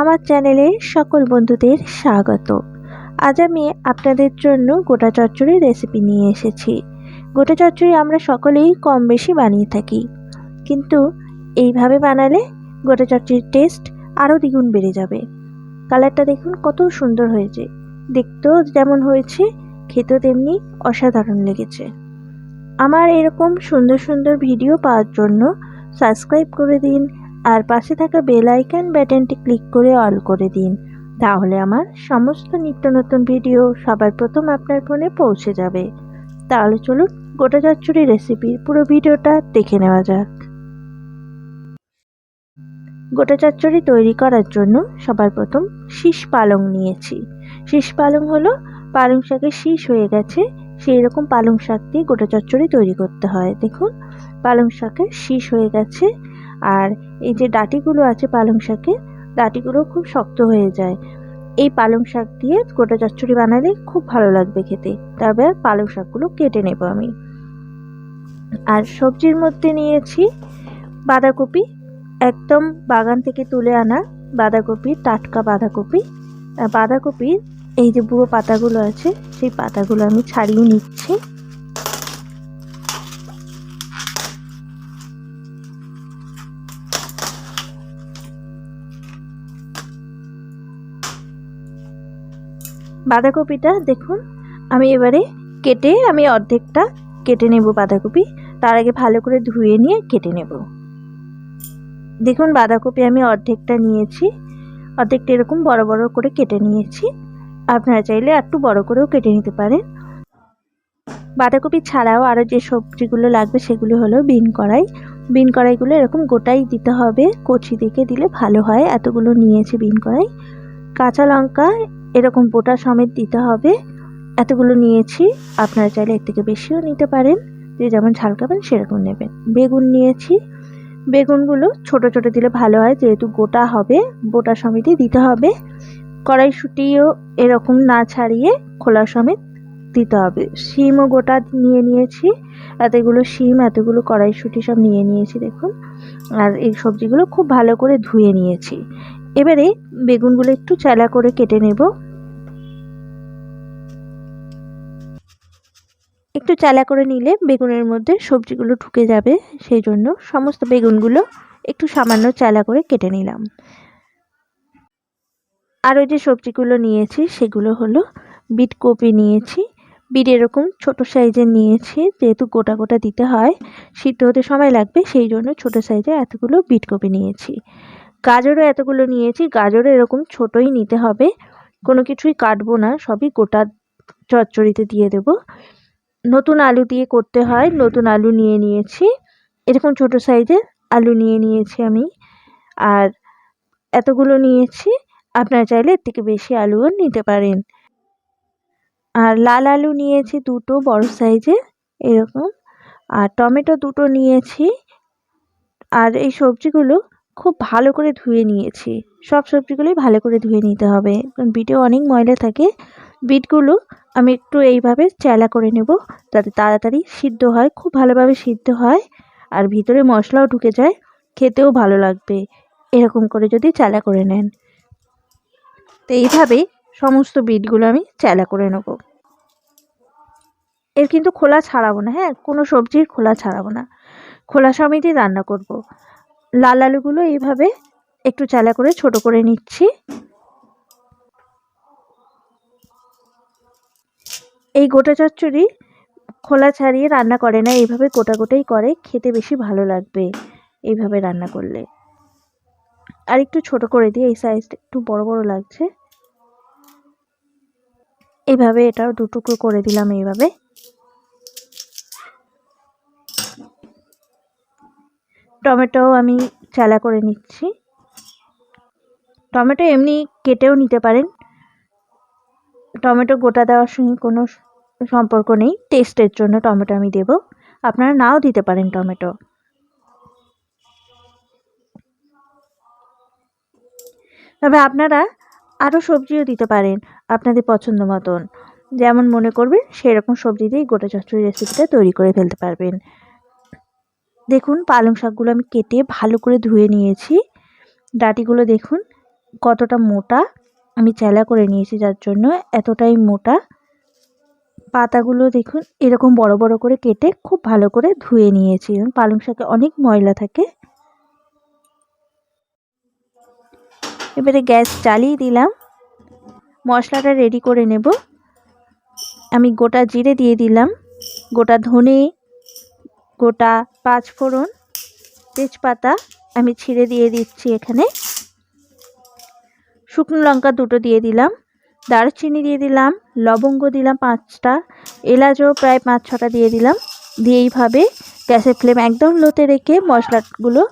আমার চ্যানেলে সকল বন্ধুদের স্বাগত। আজ আমি আপনাদের জন্য গোটা চচ্চড়ির রেসিপি নিয়ে এসেছি। গোটা চচ্চড়ি আমরা সকলেই কম বেশি বানিয়ে থাকি। কিন্তু এইভাবে বানালে গোটা চচ্চড়ির টেস্ট আরও দ্বিগুণ বেড়ে যাবে। কালারটা দেখুন কত সুন্দর হয়েছে। দেখতেও যেমন হয়েছে, খেতেও তেমনি অসাধারণ লেগেছে। আমার এরকম সুন্দর সুন্দর ভিডিও পাওয়ার জন্য সাবস্ক্রাইব করে দিন আর পাশে থাকা বেল আইকন বাটনটি ক্লিক করে অল করে দিন। তাহলে আমার সমস্ত নিত্য নতুন ভিডিও সবার প্রথম আপনার ফোনে পৌঁছে যাবে। তাহলে চলুন গোটা চচ্চড়ি রেসিপির পুরো ভিডিওটা দেখে নেওয়া যাক। গোটা চচ্চড়ি তৈরি করার জন্য সবার প্রথম শীষ পালং নিয়েছি। শীষ পালং হলো পালং শাকের শীষ হয়ে গেছে, সেই রকম পালং শাক দিয়ে গোটা চচ্চড়ি তৈরি করতে হয়। দেখুন, পালং শাকের শীষ হয়ে গেছে আর এই যে ডাঁটিগুলো আছে পালং শাকের ডাঁটিগুলো খুব শক্ত হয়ে যায়। এই পালং শাক দিয়ে গোটা চচ্চড়ি বানালে খুব ভালো লাগবে খেতে। তবে পালং শাকগুলো কেটে নেব আমি। আর সবজির মধ্যে নিয়েছি বাঁধাকপি। একদম বাগান থেকে তুলে আনা বাঁধাকপি, টাটকা বাঁধাকপি। বাঁধাকপির এই যে বুড়ো পাতাগুলো আছে, সেই পাতাগুলো আমি ছাড়িয়ে নিচ্ছি। বাঁধাকপিটা দেখুন, আমি এবারে কেটে আমি অর্ধেকটা কেটে নেব বাঁধাকপি। তার আগে ভালো করে ধুয়ে নিয়ে কেটে নেব। দেখুন, বাঁধাকপি আমি অর্ধেকটা নিয়েছি, অর্ধেকটা এরকম বড় বড় করে কেটে নিয়েছি। আপনারা চাইলে একটু বড় করেও কেটে নিতে পারেন। বাঁধাকপি ছাড়াও আরও যে সবজিগুলো লাগবে সেগুলো হলো বিন কড়াই। বিন কড়াইগুলো এরকম গোটাই দিতে হবে, কচি দেখে দিলে ভালো হয়। এতগুলো নিয়েছি বিন কড়াই। কাঁচা লঙ্কা এরকম বোটা সমেত দিতে হবে। এতগুলো নিয়েছি। আপনারা চাইলে এর থেকে বেশিও নিতে পারেন। যে যেমন ঝাল খাবেন, সেরকম নেবেন। বেগুন নিয়েছি। বেগুনগুলো ছোট ছোট দিলে ভালো হয়, যেহেতু গোটা হবে, বোটা সমেতই দিতে হবে। কড়াইশুটিও এরকম না ছাড়িয়ে খোলা সমেত দিতে হবে। শিমও গোটা নিয়ে নিয়েছি। এতগুলো শিম, এতগুলো কড়াইশুটি সব নিয়ে নিয়েছি, দেখুন। আর এই সবজিগুলো খুব ভালো করে ধুয়ে নিয়েছি। এবারে বেগুনগুলো একটু চালা করে কেটে নেব। একটু চালা করে নিলে বেগুনের মধ্যে সবজিগুলো ঢুকে যাবে, সেই জন্য সমস্ত বেগুনগুলো একটু সামান্য চালা করে কেটে নিলাম। আর ওই যে সবজিগুলো নিয়েছি, সেগুলো হলো বিট কপি নিয়েছি। বিট এরকম ছোট সাইজের নিয়েছি, যেহেতু গোটা গোটা দিতে হয়, সিদ্ধ হতে সময় লাগবে, সেই জন্য ছোট সাইজে এতগুলো বিট কপি নিয়েছি। গাজরও এতগুলো নিয়েছি, গাজরও এরকম ছোটই নিতে হবে। কোনো কিছুই কাটবো না, সবই গোটা চচ্চড়িতে দিয়ে দেব। নতুন আলু দিয়ে করতে হয়, নতুন আলু নিয়ে নিয়েছি। এরকম ছোট সাইজের আলু নিয়ে নিয়েছি আমি। আর এতগুলো নিয়েছি, আপনারা চাইলে এর থেকে বেশি আলুও নিতে পারেন। আর লাল আলু নিয়েছি দুটো, বড় সাইজে, এরকম। আর টমেটো দুটো নিয়েছি। আর এই সবজিগুলো খুব ভালো করে ধুয়ে নিয়েছি। সব সবজিগুলোই ভালো করে ধুয়ে নিতে হবে। কারণ বিটে অনেক ময়লা থাকে। বিটগুলো আমি একটু এইভাবে চেলা করে নেব যাতে তাড়াতাড়ি সিদ্ধ হয়, খুব ভালোভাবে সিদ্ধ হয় আর ভিতরে মশলাও ঢুকে যায়। খেতেও ভালো লাগবে। এরকম করে যদি চেলা করে নেন। তো এইভাবে সমস্ত বিটগুলো আমি চেলা করে নেব। এর কিন্তু খোলা ছাড়াবো না হ্যাঁ? কোনো সবজির খোলা ছাড়াবো না। খোলা সমেতই রান্না করব। লাল আলুগুলো এইভাবে একটু চালা করে ছোট করে নিচ্ছি। এই গোটা চচ্চড়ি খোলা ছাড়িয়ে রান্না করে না, এইভাবে গোটা গোটাই করে, খেতে বেশি ভালো লাগবে এইভাবে রান্না করলে। আর একটু ছোট করে দিয়ে, এই সাইজটা একটু বড় বড় লাগছে। এইভাবে এটাও দুটুকরো করে দিলাম এইভাবে। টমেটো আমি চালা করে নিচ্ছি। টমেটো এমনি কেটেও নিতে পারেন। টমেটো গোটা দেওয়ার সঙ্গে কোনো সম্পর্ক নেই। টেস্টের জন্য টমেটো আমি দেব। আপনারা নাও দিতে পারেন টমেটো। তবে আপনারা আরও সবজিও দিতে পারেন আপনাদের পছন্দ মতন। যেমন মনে করবেন, সেরকম সবজি দিয়েই গোটা চচ্চড়ি রেসিপিটা তৈরি করে ফেলতে পারবেন। দেখুন, পালং শাকগুলো আমি কেটে ভালো করে ধুয়ে নিয়েছি। ডাটিগুলো দেখুন, কতটা মোটা। আমি চেলা করে নিয়েছি যার জন্য এতটাই মোটা। পাতাগুলো দেখুন, এরকম বড় বড় করে কেটে খুব ভালো করে ধুয়ে নিয়েছি। পালং শাকে অনেক ময়লা থাকে। এবারে গ্যাস চালিয়ে দিলাম। মশলাটা রেডি করে নেব। আমি গোটা জিরে দিয়ে দিলাম। গোটা ধনে গোটা পাঁচফোড়ন তেজপাতা আমি ছিঁড়ে দিয়ে দিচ্ছি এখানে। শুকনো লঙ্কা দুটো দিয়ে দিলাম, দারচিনি দিয়ে দিলাম, লবঙ্গ দিলাম পাঁচটা এলাচও প্রায় পাঁচ ছটা দিয়ে দিলাম। দিয়ে এইভাবে গ্যাসের ফ্লেম একদম লোতে রেখে মশলাগুলো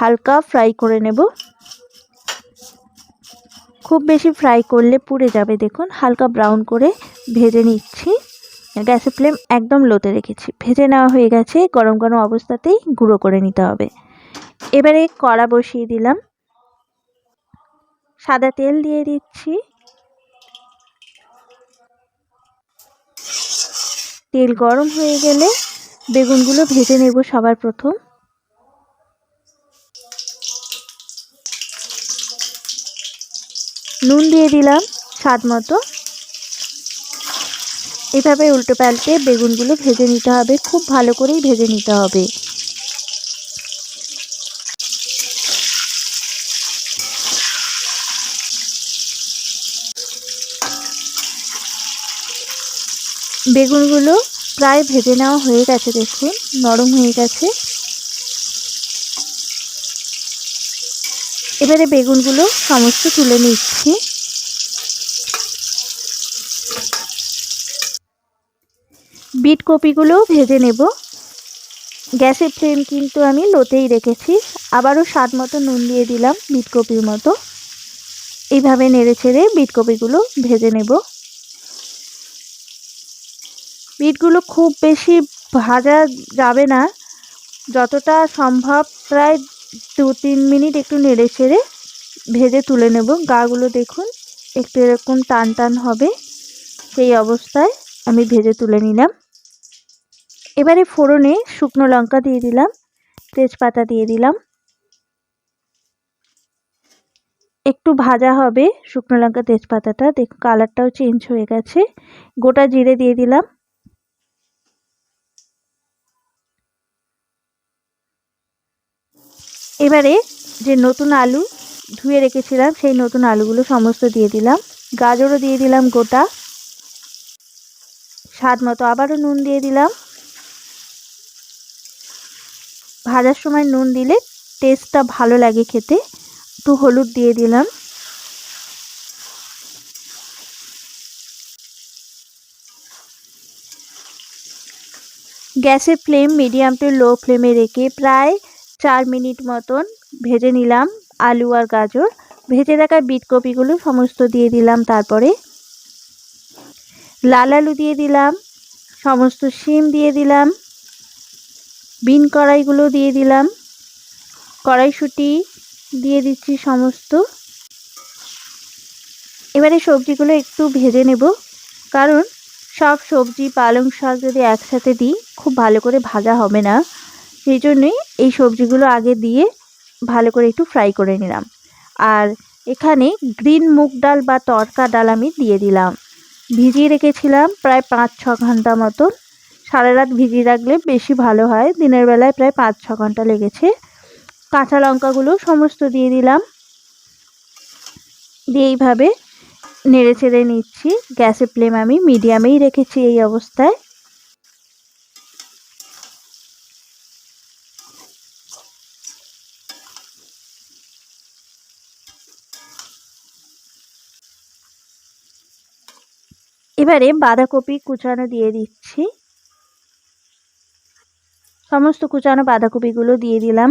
হালকা ফ্রাই করে নেব। খুব বেশি ফ্রাই করলে পুড়ে যাবে, দেখুন, হালকা ব্রাউন করে ভেজে নিচ্ছি। গ্যাসের ফ্লেম একদম লোতে রেখেছি। ভেজে নেওয়া হয়ে গেছে, গরম গরম অবস্থাতেই গুঁড়ো করে নিতে হবে। এবারে কড়া বসিয়ে দিলাম। সাদা তেল দিয়ে দিচ্ছি। তেল গরম হয়ে গেলে বেগুনগুলো ভেজে নেব সবার প্রথম। নুন দিয়ে দিলাম স্বাদ মতো। এভাবে উল্টো পাল্টে বেগুনগুলো ভেজে নিতে হবে, খুব ভালো করেই ভেজে নিতে হবে। বেগুনগুলো প্রায় ভেজে নেওয়া হয়ে গেছে, দেখুন, নরম হয়ে গেছে। এবারে বেগুনগুলো সমস্ত তুলে নিচ্ছি। বিট কপিগুলো ভেজে নেব। গ্যাসের ফ্লেম কিন্তু আমি লোতেই রেখেছি। আবারও স্বাদ মতো নুন দিয়ে দিলাম বিট কপির মতো। এইভাবে নেড়ে ছেড়ে বিট কপিগুলো ভেজে নেব। বিটগুলো খুব বেশি ভাজা যাবে না। যতটা সম্ভব প্রায় দু তিন মিনিট একটু নেড়ে ছেড়ে ভেজে তুলে নেব। গাগুলো দেখুন একটু এরকম টান টান হবে। সেই অবস্থায় আমি ভেজে তুলে নিলাম। এবারে ফোড়নে শুকনো লঙ্কা দিয়ে দিলাম, তেজপাতা দিয়ে দিলাম। একটু ভাজা হবে শুকনো লঙ্কা, তেজপাতাটা, দেখুন কালারটাও চেঞ্জ হয়ে গেছে। গোটা জিরে দিয়ে দিলাম। এবারে যে নতুন আলু ধুয়ে রেখেছিলাম, সেই নতুন আলুগুলো সমস্ত দিয়ে দিলাম। গাজরও দিয়ে দিলাম গোটা। স্বাদ মতো আবারও নুন দিয়ে দিলাম। ভাজার সময় নুন দিলে টেস্টটা ভালো লাগে খেতে। একটু হলুদ দিয়ে দিলাম। গ্যাসের ফ্লেম মিডিয়াম টু লো ফ্লেমে রেখে প্রায় চার মিনিট মতন ভেজে নিলাম আলু আর গাজর। ভেজে রাখা বিট কপিগুলো সমস্ত দিয়ে দিলাম তারপরে। লাল আলু দিয়ে দিলাম। সমস্ত শিম দিয়ে দিলাম। বিন কড়াইগুলো দিয়ে দিলাম। কড়াইশুঁটি দিয়ে দিচ্ছি সমস্ত। এবারে সবজিগুলো একটু ভেজে নেব, কারণ সব সবজি, পালং শাক যদি একসাথে দিই, খুব ভালো করে ভাজা হবে না। সেই জন্যই এই সবজিগুলো আগে দিয়ে ভালো করে একটু ফ্রাই করে নিলাম। আর এখানে গ্রিন মুগ ডাল বা তরকা ডাল আমি দিয়ে দিলাম। ভিজিয়ে রেখেছিলাম প্রায় পাঁচ ছ ঘণ্টা মতন। সারা রাত ভিজিয়ে রাখলে বেশি ভালো হয়। দিনের বেলায় প্রায় পাঁচ, ছ ঘণ্টা লেগেছে। কাঁচা লঙ্কাগুলো সমস্ত দিয়ে দিলাম। দিয়ে এইভাবে নেড়ে ছেড়ে নিচ্ছি। গ্যাসের ফ্লেম আমি মিডিয়ামেই রেখেছি এই অবস্থায়। এবারে বাঁধাকপি কুচানো দিয়ে দিচ্ছি। সমস্ত কুচানো বাঁধাকপিগুলো দিয়ে দিলাম।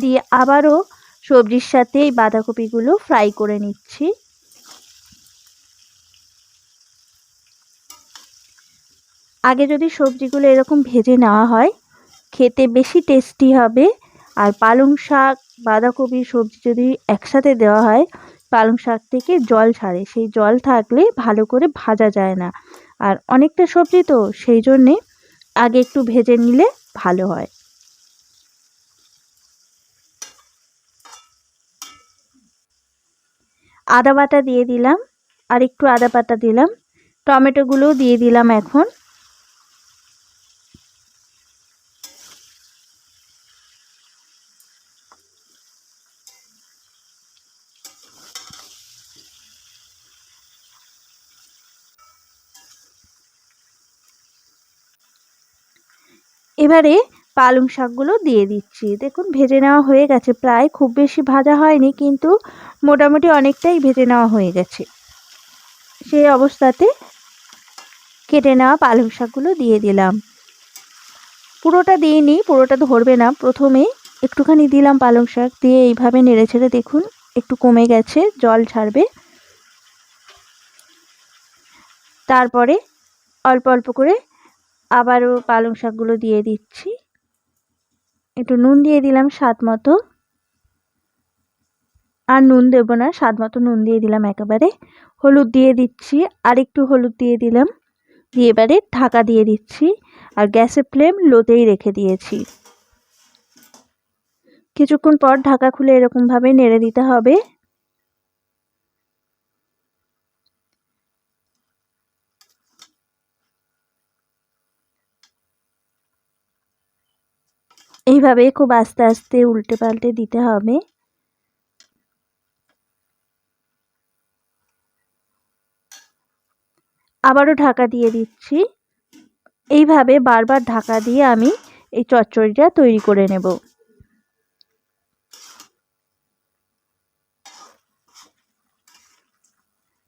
দিয়ে আবারও সবজির সাথে এই বাঁধাকপিগুলো ফ্রাই করে নিচ্ছি। আগে যদি সবজিগুলো এরকম ভেজে নেওয়া হয়, খেতে বেশি টেস্টি হবে। আর পালং শাক, বাঁধাকপি, সবজি যদি একসাথে দেওয়া হয়, পালং শাক থেকে জল ছাড়ে। সেই জল থাকলে ভালো করে ভাজা যায় না। আর অনেকটা সবজি তো, সেই জন্যে আগে একটু ভেজে নিলে ভালো হয়। আদা বাটা দিয়ে দিলাম আর একটু আদা পাতা দিলাম, টমেটোগুলোও দিয়ে দিলাম এখন। এবারে পালং শাকগুলো দিয়ে দিচ্ছি। দেখুন, ভেজে নেওয়া হয়ে গেছে প্রায়। খুব বেশি ভাজা হয়নি, কিন্তু মোটামুটি অনেকটাই ভেজে নেওয়া হয়ে গেছে। সেই অবস্থাতে কেটে নেওয়া পালং শাকগুলো দিয়ে দিলাম। পুরোটা দিইনি, পুরোটা ধরবে না। প্রথমে একটুখানি দিলাম পালং শাক, দিয়ে এইভাবে নেড়ে ছেড়ে দেখুন, একটু কমে গেছে, জল ছাড়বে। তারপরে অল্প অল্প করে আবারও পালং শাকগুলো দিয়ে দিচ্ছি। একটু নুন দিয়ে দিলাম স্বাদ মতো। আর নুন দেবো না, স্বাদ মতো নুন দিয়ে দিলাম একেবারে। হলুদ দিয়ে দিচ্ছি আর একটু হলুদ দিয়ে দিলাম। দিয়ে এবারে ঢাকা দিয়ে দিচ্ছি আর গ্যাসের ফ্লেম লোতেই রেখে দিয়েছি। কিছুক্ষণ পর ঢাকা খুলে এরকমভাবে নেড়ে দিতে হবে। এইভাবে খুব আস্তে আস্তে উল্টে পাল্টে দিতে হবে। আবারও ঢাকা দিয়ে দিচ্ছি। এইভাবে বারবার ঢাকা দিয়ে আমি এই চচ্চড়িটা তৈরি করে নেব।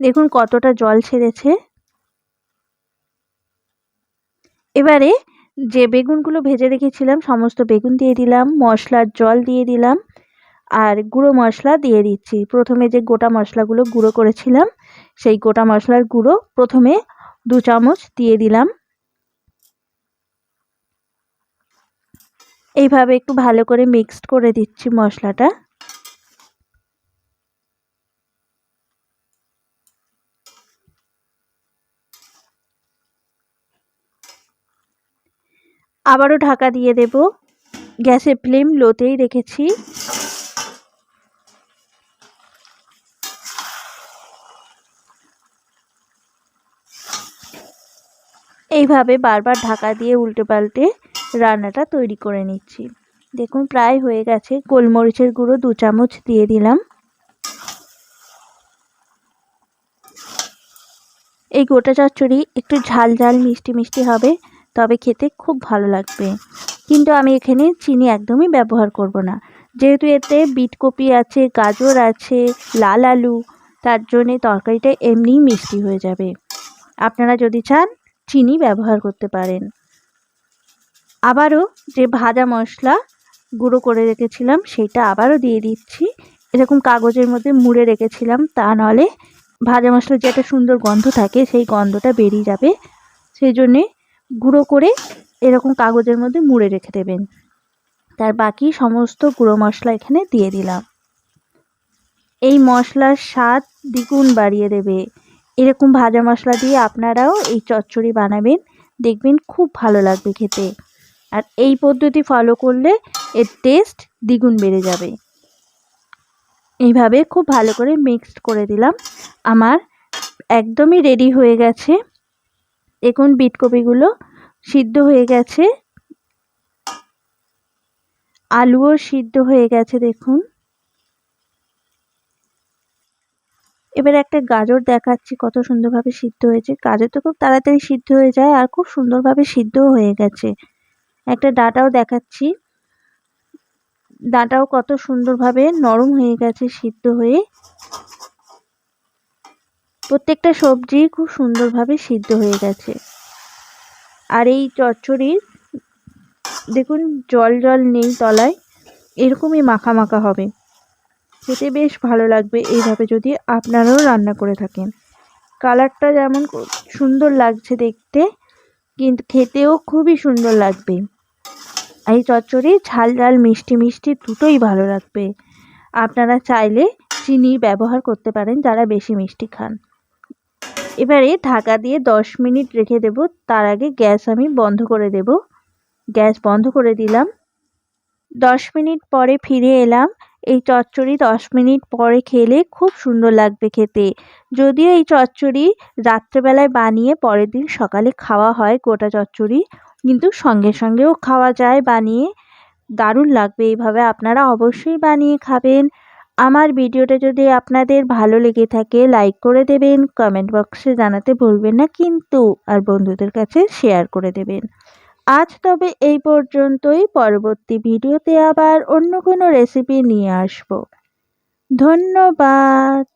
দেখুন কতটা জল ছেড়েছে। এবারে যে বেগুনগুলো ভেজে রেখেছিলাম, সমস্ত বেগুন দিয়ে দিলাম, মশলার জল দিয়ে দিলাম, আর গুঁড়ো মশলা দিয়ে দিচ্ছি। প্রথমে যে গোটা মশলাগুলো গুঁড়ো করেছিলাম, সেই গোটা মশলার গুঁড়ো প্রথমে দু চামচ দিয়ে দিলাম। এইভাবে একটু ভালো করে মিক্সড করে দিচ্ছি মশলাটা। আবারও ঢাকা দিয়ে দেব। গ্যাসের ফ্লেম লোতেই রেখেছি। এইভাবে বারবার ঢাকা দিয়ে উল্টে পাল্টে রান্নাটা তৈরি করে নিচ্ছি। দেখুন, প্রায় হয়ে গেছে। গোলমরিচের গুঁড়ো দু চামচ দিয়ে দিলাম। এই গোটা চচ্চড়ি একটু ঝাল ঝাল মিষ্টি মিষ্টি হবে। তবে খেতে খুব ভালো লাগবে। কিন্তু আমি এখানে চিনি একদমই ব্যবহার করব না। যেহেতু এতে বিটকপি আছে, গাজর আছে, লাল আলু, তার জন্যে তরকারিটা এমনিই মিষ্টি হয়ে যাবে। আপনারা যদি চান, চিনি ব্যবহার করতে পারেন। আবারও যে ভাজা মশলা গুঁড়ো করে রেখেছিলাম, সেটা আবারও দিয়ে দিচ্ছি। এরকম কাগজের মধ্যে মুড়ে রেখেছিলাম, তা নলে ভাজা মশলার যে একটা সুন্দর গন্ধ থাকে, সেই গন্ধটা বেরিয়ে যাবে। সেই জন্যে গুঁড়ো করে এরকম কাগজের মধ্যে মুড়ে রেখে দেবেন। তার বাকি সমস্ত গুঁড়ো মশলা এখানে দিয়ে দিলাম। এই মশলার স্বাদ দ্বিগুণ বাড়িয়ে দেবে। এরকম ভাজা মশলা দিয়ে আপনারাও এই চচ্চড়ি বানাবেন। দেখবেন খুব ভালো লাগবে খেতে। আর এই পদ্ধতি ফলো করলে এর টেস্ট দ্বিগুণ বেড়ে যাবে। এইভাবে খুব ভালো করে মিক্সড করে দিলাম। আমার একদমই রেডি হয়ে গেছে। দেখুন বিটকপিগুলো সিদ্ধ হয়ে গেছে। আলুও সিদ্ধ হয়ে গেছে দেখুন। এবার একটা গাজর দেখাচ্ছি কত সুন্দরভাবে সিদ্ধ হয়েছে। গাজর তো খুব তাড়াতাড়ি সিদ্ধ হয়ে যায় আর খুব সুন্দরভাবে সিদ্ধ হয়ে গেছে। একটা ডাটাও দেখাচ্ছি। ডাটাও কত সুন্দরভাবে নরম হয়ে গেছে সিদ্ধ হয়ে। প্রত্যেকটা সবজি খুব সুন্দরভাবে সিদ্ধ হয়ে গেছে। আর এই চচ্চড়ির দেখুন, জল জল নেই তলায়, এরকমই মাখা মাখা হবে। খেতে বেশ ভালো লাগবে এইভাবে যদি আপনারাও রান্না করে থাকেন। কালারটা যেমন সুন্দর লাগছে দেখতে, কিন্তু খেতেও খুবই সুন্দর লাগবে। এই চচ্চড়ি ঝাল ঝাল, মিষ্টি মিষ্টি দুটোই ভালো লাগবে। আপনারা চাইলে চিনি ব্যবহার করতে পারেন, যারা বেশি মিষ্টি খান। এবারে ঢাকা দিয়ে দশ মিনিট রেখে দেব। তার আগে গ্যাস আমি বন্ধ করে দেব। গ্যাস বন্ধ করে দিলাম। দশ মিনিট পরে ফিরে এলাম। এই চচ্চড়ি দশ মিনিট পরে খেলে খুব সুন্দর লাগবে খেতে। যদিও এই চচ্চড়ি রাত্রেবেলায় বানিয়ে পরের দিন সকালে খাওয়া হয় গোটা চচ্চড়ি, কিন্তু সঙ্গে সঙ্গেও খাওয়া যায় বানিয়ে। দারুণ লাগবে এইভাবে। আপনারা অবশ্যই বানিয়ে খাবেন। আমার ভিডিওটা যদি আপনাদের ভালো লেগে থাকে লাইক করে দেবেন কমেন্ট বক্সে জানাতে ভুলবেন না কিন্তু, আর বন্ধুদের কাছে শেয়ার করে দেবেন। আজ তবে এই পর্যন্তই, পরবর্তী ভিডিওতে আবার অন্য কোনো রেসিপি নিয়ে আসব। ধন্যবাদ!